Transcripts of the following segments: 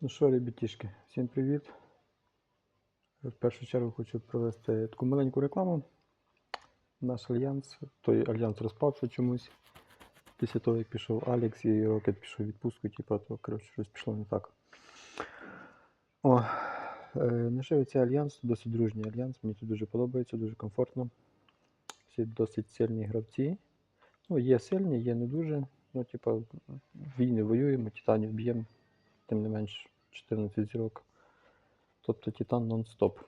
Ну що, ребятішки, всім привіт. В першу чергу хочу провести таку маленьку рекламу. Наш альянс, той альянс розпався чомусь. Після того, як пішов Алекс і Рокет пішов відпустку, типу, то коротше, щось пішло не так. О, е, нажив цей альянс, досить дружній альянс, мені тут дуже подобається, дуже комфортно. Всі досить сильні гравці. Ну, є сильні, є не дуже. Ну, типу, війни воюємо, титанів б'ємо, тим не менш 14 зірок. Тобто Титан нон-стоп.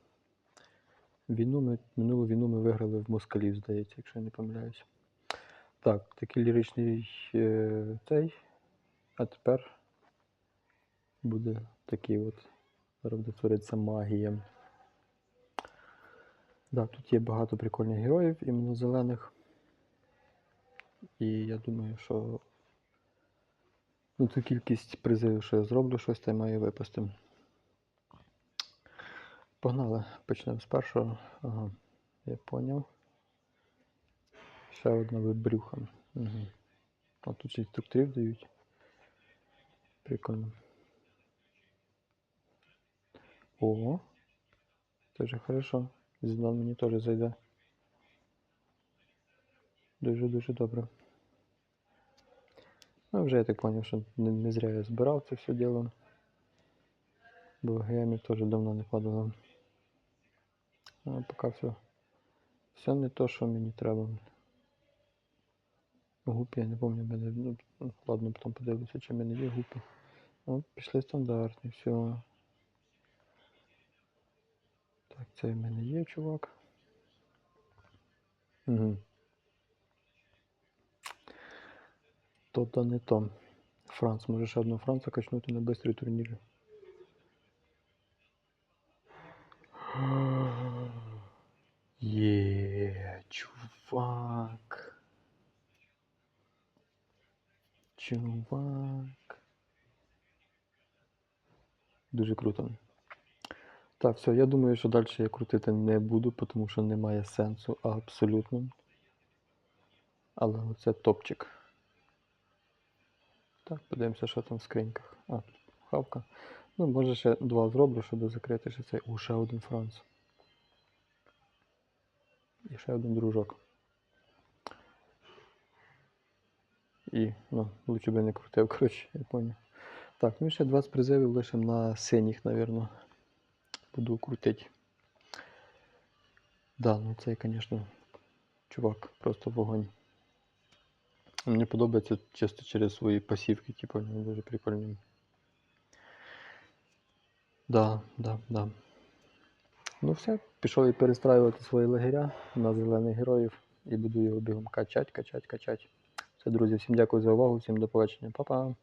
Війну ми, минулу війну ми виграли в москалів, здається, якщо я не помиляюсь. Так, такий ліричний е, цей. А тепер буде такий от. Зараз магія. Да, тут є багато прикольних героїв, іменно зелених. І я думаю, що ну, ту кількість призивів, що я зроблю, щось там має випасти. Погнали, почнемо з першого. Ага, я поняв. Ще одна вибрюха. Угу. А тут інструкторів дають. Прикольно. О, вже хорошо. Зідан мені теж зайде. Дуже-дуже добре. Ну, вже я так зрозумів, що не, не зря я збирав це все діло. Бо гемів теж давно не падало. А поки все. Все не то, що мені треба. Гупі, я не пам'ятаю, мене. Ну, ладно, потім подивлюся, чи в мене є гупі. От, пішли стандартні, все. Так, це в мене є, чувак. Угу. То-то не то. Франц, може ще одного Франца качнути на бистрий турнір. Є, чувак. Чувак. Дуже круто. Так, все, я думаю, що далі я крутити не буду, тому що немає сенсу абсолютно. Але оце топчик. Так, подивимося, що там в скриньках. А, хавка. Ну, може ще два зроблю, щоб закрити ще цей. О, ще один Франц. І ще один дружок. І, ну, лучше би не крутив, коротше, я поняв. Так, ну і ще 20 призивів лишимо на синіх, напевно. Буду крутити. Да, ну цей, звісно, чувак, просто вогонь. Мені подобається чисто через свої пасівки, типу, вони дуже прикольні. Да, да, да. Ну все, пішов і перестраювати свої лагеря на зелених героїв і буду його бігом качать, качать, качать. Все, друзі, всім дякую за увагу, всім до побачення. Па-па!